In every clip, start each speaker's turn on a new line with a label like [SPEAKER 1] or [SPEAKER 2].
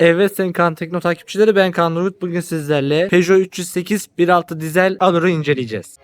[SPEAKER 1] Evet sayın Kaan Tekno takipçileri ben Kaan Nurgut. Bugün sizlerle Peugeot 308 1.6 dizel Allur'u inceleyeceğiz.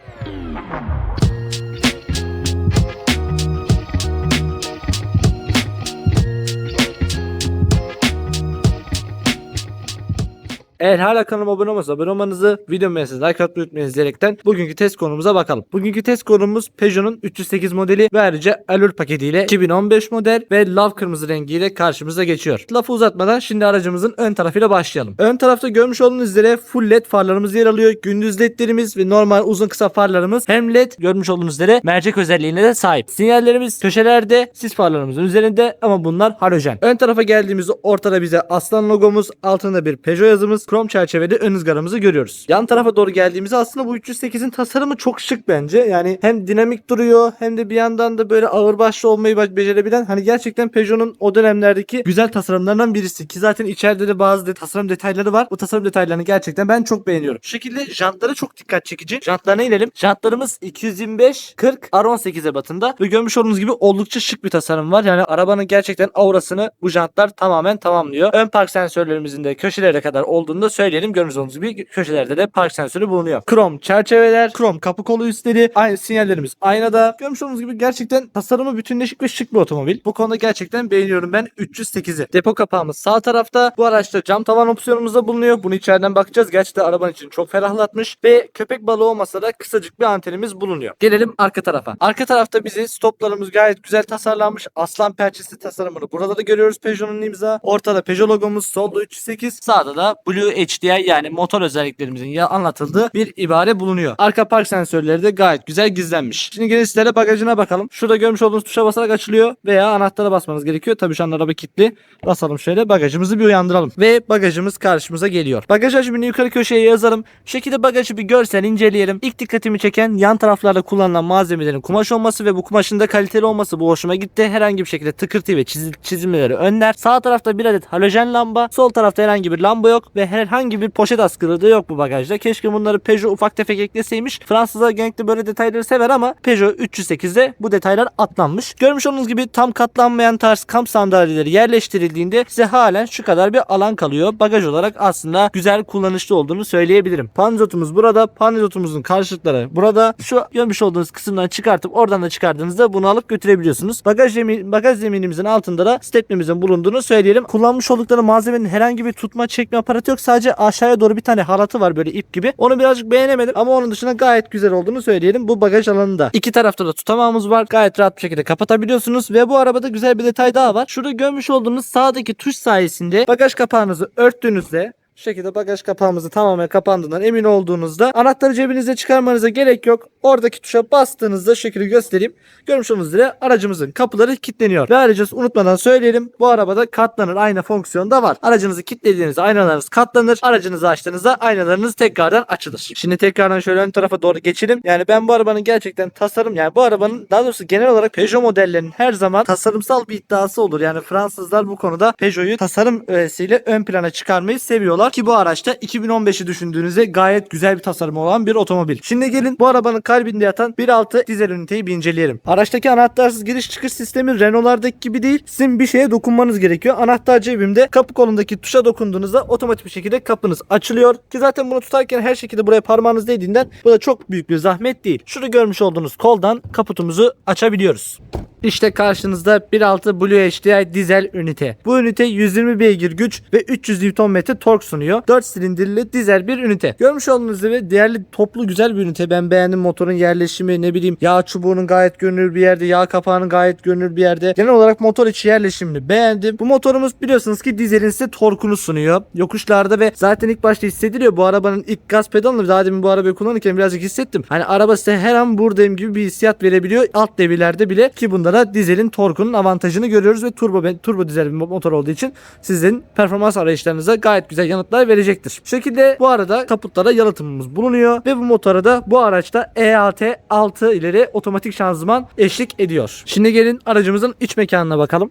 [SPEAKER 1] Eğer hala kanalıma abone olmasa abone olmanızı, video beğenirseniz like atmayı unutmayınız diyerekten bugünkü test konumuza bakalım. Bugünkü test konumuz Peugeot'un 308 modeli ve ayrıca Allure paketiyle 2015 model ve lav kırmızı rengiyle karşımıza geçiyor. Lafı uzatmadan şimdi aracımızın ön tarafıyla başlayalım. Ön tarafta görmüş olduğunuz üzere full led farlarımız yer alıyor. Gündüz ledlerimiz ve normal uzun kısa farlarımız hem led görmüş olduğunuz üzere mercek özelliğine de sahip. Sinyallerimiz köşelerde, sis farlarımızın üzerinde ama bunlar halojen. Ön tarafa geldiğimizde ortada bize aslan logomuz, altında bir Peugeot yazımız, krom çerçeveli ön ızgaramızı görüyoruz. Yan tarafa doğru geldiğimizde aslında bu 308'in tasarımı çok şık bence. Yani hem dinamik duruyor hem de bir yandan da böyle ağırbaşlı olmayı becerebilen hani gerçekten Peugeot'un o dönemlerdeki güzel tasarımlarından birisi. Ki zaten içeride de bazı de tasarım detayları var. Bu tasarım detaylarını gerçekten ben çok beğeniyorum. Şu şekilde jantları çok dikkat çekici. Jantlarına inelim. Jantlarımız 225 40 R18 ebatında ve görmüş olduğunuz gibi oldukça şık bir tasarım var. Yani arabanın gerçekten aurasını bu jantlar tamamen tamamlıyor. Ön park sensörlerimizin de köşelere kadar olduğunu da söyleyelim. Görmüş olduğunuz gibi köşelerde de park sensörü bulunuyor. Krom çerçeveler, krom kapı kolu üstleri, aynı sinyallerimiz aynada. Görmüş olduğunuz gibi gerçekten tasarımı bütünleşik ve şık bir otomobil. Bu konuda gerçekten beğeniyorum ben 308'i. Depo kapağımız sağ tarafta. Bu araçta cam tavan opsiyonumuz da bulunuyor. Bunu içeriden bakacağız. Gerçekten arabanın için çok ferahlatmış ve köpek balığı olmasa da kısacık bir antenimiz bulunuyor. Gelelim arka tarafa. Arka tarafta bizi stoplarımız gayet güzel tasarlanmış. Aslan pençesi tasarımını burada da görüyoruz Peugeot'un imza. Ortada Peugeot logomuz, solda 308, sağda da Blue HDI yani motor özelliklerimizin ya anlatıldığı bir ibare bulunuyor. Arka park sensörleri de gayet güzel gizlenmiş. Şimdi gelin sizlere bagajına bakalım. Şurada görmüş olduğunuz tuşa basarak açılıyor veya anahtara basmanız gerekiyor. Tabii şu an araba kilitli. Basalım şöyle bagajımızı bir uyandıralım. Ve bagajımız karşımıza geliyor. Bagaj hacmini yukarı köşeye yazalım. Şu şekilde bagajı bir görsel inceleyelim. İlk dikkatimi çeken yan taraflarda kullanılan malzemelerin kumaş olması ve bu kumaşın da kaliteli olması bu hoşuma gitti. Herhangi bir şekilde tıkırtı ve çizil çizilmeleri önler. Sağ tarafta bir adet halojen lamba. Sol tarafta herhangi bir lamba yok ve herhangi bir poşet askılığı yok bu bagajda. Keşke bunları Peugeot ufak tefek ekleseymiş. Fransızlar genellikle böyle detayları sever ama Peugeot 308'de bu detaylar atlanmış. Görmüş olduğunuz gibi tam katlanmayan tarz kamp sandalyeleri yerleştirildiğinde size halen şu kadar bir alan kalıyor. Bagaj olarak aslında güzel kullanışlı olduğunu söyleyebilirim. Panizotumuz burada. Panizotumuzun karşılıkları burada. Şu görmüş olduğunuz kısımdan çıkartıp oradan da çıkardığınızda bunu alıp götürebiliyorsunuz. Bagaj, zemin, bagaj zeminimizin altında da stepnemizin bulunduğunu söyleyelim. Kullanmış oldukları malzemenin herhangi bir tutma çekme aparatı yok. Sadece aşağıya doğru bir tane halatı var böyle ip gibi. Onu birazcık beğenemedim ama onun dışında gayet güzel olduğunu söyleyelim bu bagaj alanında. İki tarafta da tutamağımız var. Gayet rahat bir şekilde kapatabiliyorsunuz ve bu arabada güzel bir detay daha var. Şurada görmüş olduğunuz sağdaki tuş sayesinde bagaj kapağınızı örttüğünüzde şu şekilde bagaj kapağımızı tamamen kapandığından emin olduğunuzda anahtarı cebinizde çıkarmanıza gerek yok. Oradaki tuşa bastığınızda şekilde göstereyim. Görmüş olduğunuz üzere aracımızın kapıları kilitleniyor. Ve ayrıca unutmadan söyleyelim bu arabada katlanır ayna fonksiyonu da var. Aracınızı kilitlediğinizde aynalarınız katlanır. Aracınızı açtığınızda aynalarınız tekrardan açılır. Şimdi tekrardan şöyle ön tarafa doğru geçelim. Yani ben bu arabanın gerçekten tasarım yani bu arabanın daha doğrusu genel olarak Peugeot modellerinin her zaman tasarımsal bir iddiası olur. Yani Fransızlar bu konuda Peugeot'u tasarım öğesiyle ön plana çıkarmayı seviyorlar ki bu araçta 2015'i düşündüğünüzde gayet güzel bir tasarımı olan bir otomobil. Şimdi gelin bu arabanın kalbinde yatan 1.6 dizel üniteyi bir inceleyelim. Araçtaki anahtarsız giriş çıkış sistemi Renault'lardaki gibi değil. Sizin bir şeye dokunmanız gerekiyor. Anahtar cebimde kapı kolundaki tuşa dokunduğunuzda otomatik bir şekilde kapınız açılıyor. Ki zaten bunu tutarken her şekilde buraya parmağınız değdiğinden bu da çok büyük bir zahmet değil. Şurada görmüş olduğunuz koldan kaputumuzu açabiliyoruz. İşte karşınızda 1.6 Blue HDI dizel ünite. Bu ünite 120 beygir güç ve 300 Nm tork sunuyor. 4 silindirli dizel bir ünite. Görmüş olduğunuz gibi değerli toplu güzel bir ünite. Ben beğendim motorun yerleşimi ne bileyim yağ çubuğunun gayet görünür bir yerde yağ kapağının gayet görünür bir yerde. Genel olarak motor içi yerleşimini beğendim. Bu motorumuz biliyorsunuz ki dizelin size torkunu sunuyor. Yokuşlarda ve zaten ilk başta hissediliyor. Bu arabanın ilk gaz pedalını daha demin bu arabayı kullanırken birazcık hissettim. Hani araba size her an buradayım gibi bir hissiyat verebiliyor. Alt devirlerde bile ki bunda da dizelin torkunun avantajını görüyoruz ve turbo turbo dizel bir motor olduğu için sizin performans arayışlarınıza gayet güzel yanıtlar verecektir. Şu şekilde bu arada kaputlara yalıtımımız bulunuyor ve bu motora da bu araçta EAT 6 ileri otomatik şanzıman eşlik ediyor. Şimdi gelin aracımızın iç mekanına bakalım.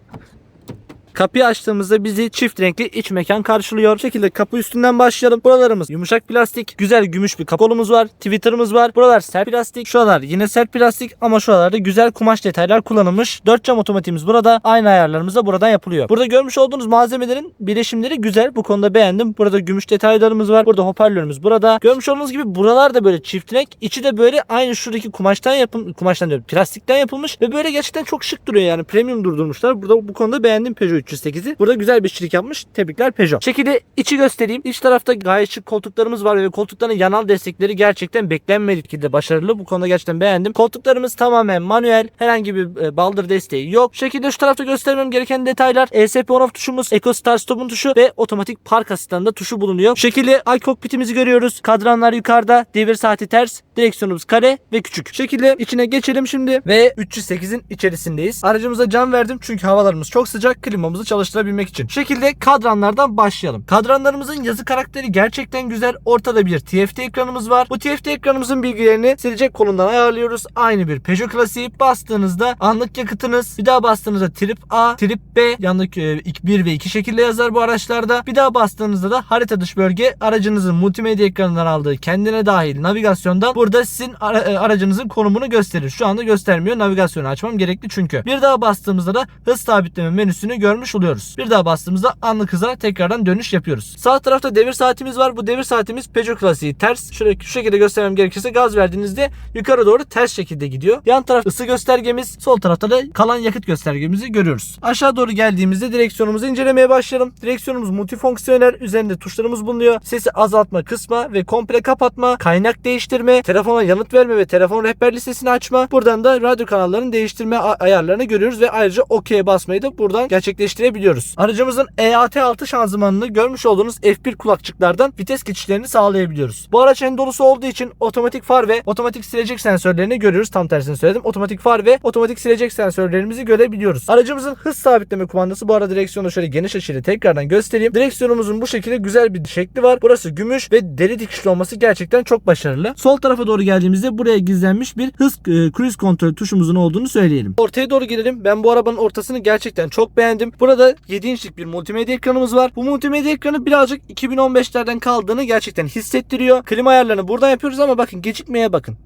[SPEAKER 1] Kapıyı açtığımızda bizi çift renkli iç mekan karşılıyor. Bu şekilde kapı üstünden başlayalım. Buralarımız yumuşak plastik. Güzel gümüş bir kapı kolumuz var. Twitter'ımız var. Buralar sert plastik. Şuralar yine sert plastik ama şuralarda güzel kumaş detaylar kullanılmış. 4 cam otomatiğimiz burada. Aynı ayarlarımız da buradan yapılıyor. Burada görmüş olduğunuz malzemelerin bileşimleri güzel. Bu konuda beğendim. Burada gümüş detaylarımız var. Burada hoparlörümüz burada. Görmüş olduğunuz gibi buralar da böyle çift renk. İçi de böyle aynı şuradaki kumaştan yapım kumaştan diyorum plastikten yapılmış ve böyle gerçekten çok şık duruyor yani premium durdurmuşlar. Burada bu konuda beğendim Peugeot 308'i. Burada güzel bir işçilik yapmış. Tebrikler Peugeot. Şekilde içi göstereyim. İç tarafta gayet şık koltuklarımız var ve koltukların yanal destekleri gerçekten beklenmedik şekilde başarılı. Bu konuda gerçekten beğendim. Koltuklarımız tamamen manuel. Herhangi bir e, baldır desteği yok. Şekilde şu tarafta göstermem gereken detaylar ESP on off tuşumuz, Eco Start Stop'un tuşu ve otomatik park asistanında tuşu bulunuyor. Şekilde iCockpit'imizi görüyoruz. Kadranlar yukarıda, devir saati ters, direksiyonumuz kare ve küçük. Şekilde içine geçelim şimdi ve 308'in içerisindeyiz. Aracımıza cam verdim çünkü havalarımız çok sıcak. Klimamızı çalıştırabilmek için. Şekilde kadranlardan başlayalım. Kadranlarımızın yazı karakteri gerçekten güzel. Ortada bir TFT ekranımız var. Bu TFT ekranımızın bilgilerini silecek kolundan ayarlıyoruz. Aynı bir Peugeot klasiği. Bastığınızda anlık yakıtınız. Bir daha bastığınızda trip A, trip B, yanlık 1 ve 2 şekilde yazar bu araçlarda. Bir daha bastığınızda da harita dış bölge aracınızın multimedya ekranından aldığı kendine dahil navigasyondan burada sizin e, aracınızın konumunu gösterir. Şu anda göstermiyor. Navigasyonu açmam gerekli çünkü. Bir daha bastığımızda da hız sabitleme menüsünü görmüş oluyoruz. Bir daha bastığımızda anlık hıza tekrardan dönüş yapıyoruz. Sağ tarafta devir saatimiz var. Bu devir saatimiz Peugeot klasiği ters. Şöyle şu şekilde göstermem gerekirse gaz verdiğinizde yukarı doğru ters şekilde gidiyor. Yan taraf ısı göstergemiz. Sol tarafta da kalan yakıt göstergemizi görüyoruz. Aşağı doğru geldiğimizde direksiyonumuzu incelemeye başlayalım. Direksiyonumuz multifonksiyonel. Üzerinde tuşlarımız bulunuyor. Sesi azaltma, kısma ve komple kapatma, kaynak değiştirme, telefona yanıt verme ve telefon rehber listesini açma. Buradan da radyo kanallarını değiştirme ayarlarını görüyoruz ve ayrıca OK'ye basmayı da buradan gerçekleştirebiliyoruz. Aracımızın E EAT6 şanzımanını görmüş olduğunuz F1 kulakçıklardan vites geçişlerini sağlayabiliyoruz. Bu araç en dolusu olduğu için otomatik far ve otomatik silecek sensörlerini görüyoruz. Tam tersini söyledim. Otomatik far ve otomatik silecek sensörlerimizi görebiliyoruz. Aracımızın hız sabitleme kumandası bu arada direksiyonu şöyle geniş açıyla tekrardan göstereyim. Direksiyonumuzun bu şekilde güzel bir şekli var. Burası gümüş ve deri dikişli olması gerçekten çok başarılı. Sol tarafa doğru geldiğimizde buraya gizlenmiş bir hız e, cruise kontrol tuşumuzun olduğunu söyleyelim. Ortaya doğru gelelim. Ben bu arabanın ortasını gerçekten çok beğendim. Burada 7 inçlik bir multimedya ekranımız var. Bu multimedya ekranı birazcık 2015'lerden kaldığını gerçekten hissettiriyor. Klima ayarlarını buradan yapıyoruz ama bakın gecikmeye bakın.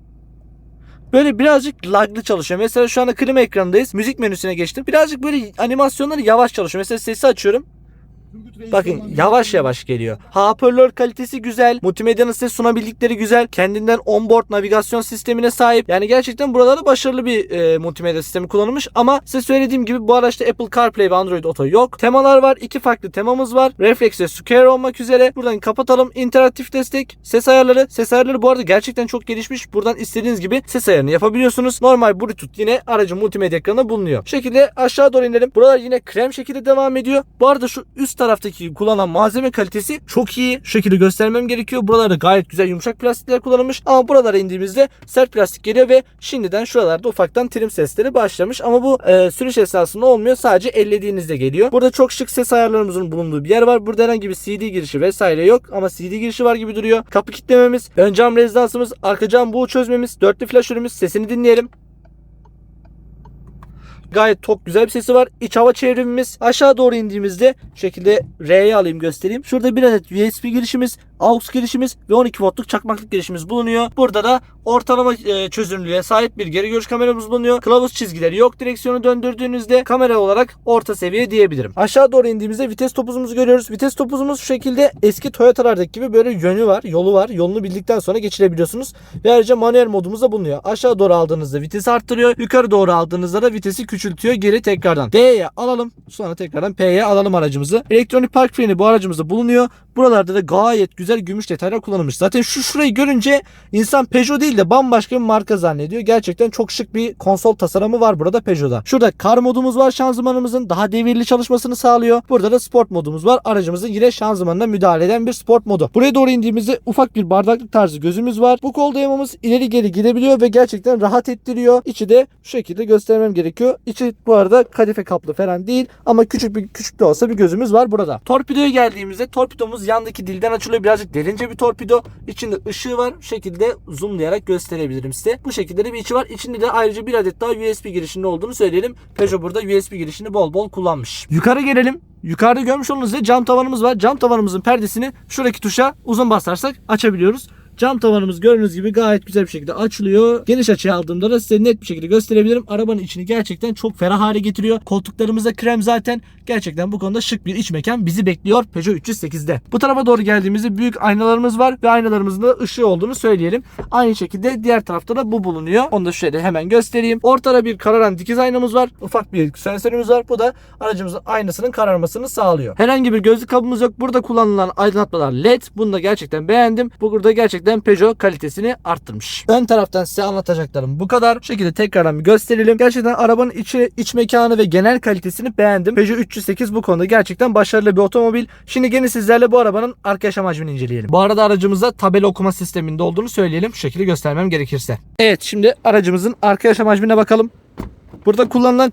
[SPEAKER 1] Böyle birazcık laglı çalışıyor. Mesela şu anda klima ekranındayız. Müzik menüsüne geçtim. Birazcık böyle animasyonları yavaş çalışıyor. Mesela sesi açıyorum. Bakın yavaş yavaş geliyor. Hoparlör kalitesi güzel. Multimedyanın size sunabildikleri güzel. Kendinden onboard navigasyon sistemine sahip. Yani gerçekten buralarda başarılı bir e, multimedya sistemi kullanılmış. Ama size söylediğim gibi bu araçta Apple CarPlay ve Android Auto yok. Temalar var. iki farklı temamız var. Reflex ve Square olmak üzere. Buradan kapatalım. İnteraktif destek. Ses ayarları. Ses ayarları bu arada gerçekten çok gelişmiş. Buradan istediğiniz gibi ses ayarını yapabiliyorsunuz. Normal Bluetooth yine aracın multimedya ekranında bulunuyor. Bu şekilde aşağı doğru inelim. Buralar yine krem şekilde devam ediyor. Bu arada şu üst taraftaki kullanılan malzeme kalitesi çok iyi. Şu şekilde göstermem gerekiyor. Buralarda gayet güzel yumuşak plastikler kullanılmış. Ama buralara indiğimizde sert plastik geliyor ve şimdiden şuralarda ufaktan trim sesleri başlamış. Ama bu e, sürüş esnasında olmuyor. Sadece ellediğinizde geliyor. Burada çok şık ses ayarlarımızın bulunduğu bir yer var. Burada herhangi bir CD girişi vesaire yok. Ama CD girişi var gibi duruyor. Kapı kilitlememiz, ön cam rezidansımız, arka cam buğu çözmemiz, dörtlü flaşörümüz. Sesini dinleyelim. Gayet çok güzel bir sesi var. İç hava çevrimimiz. Aşağı doğru indiğimizde şu şekilde R'ye alayım göstereyim. Şurada bir adet USB girişimiz, AUX girişimiz ve 12 voltluk çakmaklık girişimiz bulunuyor. Burada da ortalama e, çözünürlüğe sahip bir geri görüş kameramız bulunuyor. Kılavuz çizgileri yok. Direksiyonu döndürdüğünüzde kamera olarak orta seviye diyebilirim. Aşağı doğru indiğimizde vites topuzumuzu görüyoruz. Vites topuzumuz şu şekilde eski Toyota'lardaki gibi böyle yönü var, yolu var. Yolunu bildikten sonra geçirebiliyorsunuz. Ve ayrıca manuel modumuz da bulunuyor. Aşağı doğru aldığınızda vitesi arttırıyor. Yukarı doğru aldığınızda da vitesi küçültüyor. Geri tekrardan D'ye alalım. Sonra tekrardan P'ye alalım aracımızı. Elektronik park freni bu aracımızda bulunuyor. Buralarda da gayet güzel gümüş detaylar kullanılmış. Zaten şu şurayı görünce insan Peugeot değil de bambaşka bir marka zannediyor. Gerçekten çok şık bir konsol tasarımı var burada Peugeot'da. Şurada kar modumuz var şanzımanımızın daha devirli çalışmasını sağlıyor. Burada da sport modumuz var. Aracımızın yine şanzımanına müdahale eden bir sport modu. Buraya doğru indiğimizde ufak bir bardaklık tarzı gözümüz var. Bu kol dayamamız ileri geri gidebiliyor ve gerçekten rahat ettiriyor. İçi de şu şekilde göstermem gerekiyor. İçi bu arada kadife kaplı falan değil ama küçük bir küçük de olsa bir gözümüz var burada. Torpidoya geldiğimizde torpidomuz yandaki dilden açılıyor. Birazcık derince bir torpido. İçinde ışığı var. Şu şekilde zoomlayarak gösterebilirim size. Bu şekilde de bir içi var. İçinde de ayrıca bir adet daha USB girişinin olduğunu söyleyelim. Peugeot burada USB girişini bol bol kullanmış. Yukarı gelelim. Yukarıda görmüş olduğunuz cam tavanımız var. Cam tavanımızın perdesini şuradaki tuşa uzun basarsak açabiliyoruz. Cam tavanımız gördüğünüz gibi gayet güzel bir şekilde açılıyor. Geniş açıya aldığımda da size net bir şekilde gösterebilirim. Arabanın içini gerçekten çok ferah hale getiriyor. Koltuklarımız da krem zaten. Gerçekten bu konuda şık bir iç mekan bizi bekliyor Peugeot 308'de. Bu tarafa doğru geldiğimizde büyük aynalarımız var ve aynalarımızın da ışığı olduğunu söyleyelim. Aynı şekilde diğer tarafta da bu bulunuyor. Onu da şöyle hemen göstereyim. Ortada bir kararan dikiz aynamız var. Ufak bir sensörümüz var. Bu da aracımızın aynasının kararmasını sağlıyor. Herhangi bir gözlük kabımız yok. Burada kullanılan aydınlatmalar LED. Bunu da gerçekten beğendim. Bu burada gerçekten Peugeot kalitesini arttırmış. Ön taraftan size anlatacaklarım bu kadar. Şu şekilde tekrardan bir gösterelim. Gerçekten arabanın içi, iç mekanı ve genel kalitesini beğendim. Peugeot 308 bu konuda gerçekten başarılı bir otomobil. Şimdi gene sizlerle bu arabanın arka yaşam hacmini inceleyelim. Bu arada aracımızda tabela okuma sisteminde olduğunu söyleyelim. Şu şekilde göstermem gerekirse. Evet şimdi aracımızın arka yaşam hacmine bakalım. Burada kullanılan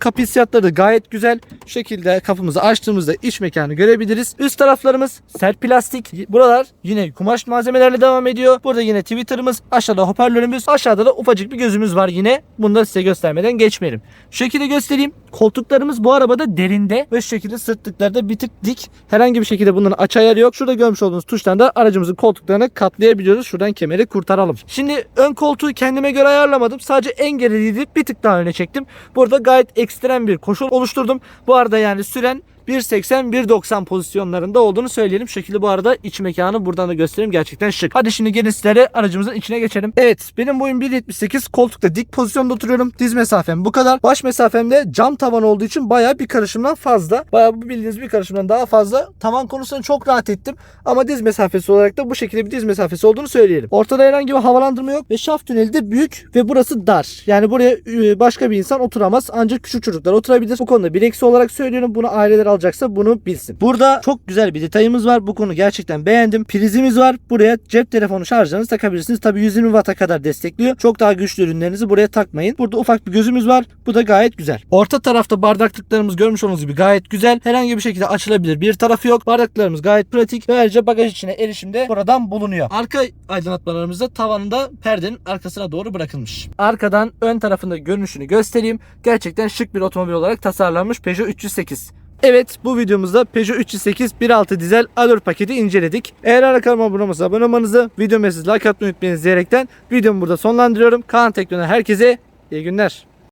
[SPEAKER 1] da gayet güzel. Şekilde kapımızı açtığımızda iç mekanı görebiliriz. Üst taraflarımız sert plastik. Buralar yine kumaş malzemelerle devam ediyor. Burada yine Twitter'ımız, aşağıda hoparlörümüz, aşağıda da ufacık bir gözümüz var yine. Da size göstermeden geçmeyelim. Şu şekilde göstereyim. Koltuklarımız bu arabada derinde ve şu şekilde sırtlıkları da bir tık dik. Herhangi bir şekilde bunların aç ayarı yok. Şurada görmüş olduğunuz tuştan da aracımızın koltuklarını katlayabiliyoruz. Şuradan kemeri kurtaralım. Şimdi ön koltuğu kendime göre ayarlamadım. Sadece en geriliydi. Bir tık daha öne çektim. Burada gayet ekstrem bir koşul oluşturdum. Bu arada yani süren 1.80-1.90 pozisyonlarında olduğunu söyleyelim. Şu şekilde bu arada iç mekanı buradan da göstereyim. Gerçekten şık. Hadi şimdi gelin sizlere aracımızın içine geçelim. Evet benim boyum 1.78. Koltukta dik pozisyonda oturuyorum. Diz mesafem bu kadar. Baş mesafem de cam tavan olduğu için bayağı bir karışımdan fazla. Bayağı bu bildiğiniz bir karışımdan daha fazla. Tavan konusunda çok rahat ettim. Ama diz mesafesi olarak da bu şekilde bir diz mesafesi olduğunu söyleyelim. Ortada herhangi bir havalandırma yok ve şaft tüneli de büyük ve burası dar. Yani buraya e, başka bir insan oturamaz. Ancak küçük çocuklar oturabilir. Bu konuda bir eksi olarak söylüyorum. Bunu aileler alacaksa bunu bilsin. Burada çok güzel bir detayımız var. Bu konu gerçekten beğendim. Prizimiz var. Buraya cep telefonu şarjlarınızı takabilirsiniz. Tabii 120 Watt'a kadar destekliyor. Çok daha güçlü ürünlerinizi buraya takmayın. Burada ufak bir gözümüz var. Bu da gayet güzel. Orta tarafta bardaklıklarımız görmüş olduğunuz gibi gayet güzel. Herhangi bir şekilde açılabilir bir tarafı yok. Bardaklarımız gayet pratik ayrıca bagaj içine erişimde buradan bulunuyor. Arka aydınlatmalarımız da tavanında perdenin arkasına doğru bırakılmış. Arkadan ön tarafında görünüşünü göstereyim. Gerçekten şık bir otomobil olarak tasarlanmış Peugeot 308. Evet bu videomuzda Peugeot 308 1.6 dizel Allure paketi inceledik. Eğer hala kanalıma abone olmasanız abone olmanızı, videomu like atmayı unutmayın diyerekten videomu burada sonlandırıyorum. Kaan Tekno'dan herkese iyi günler.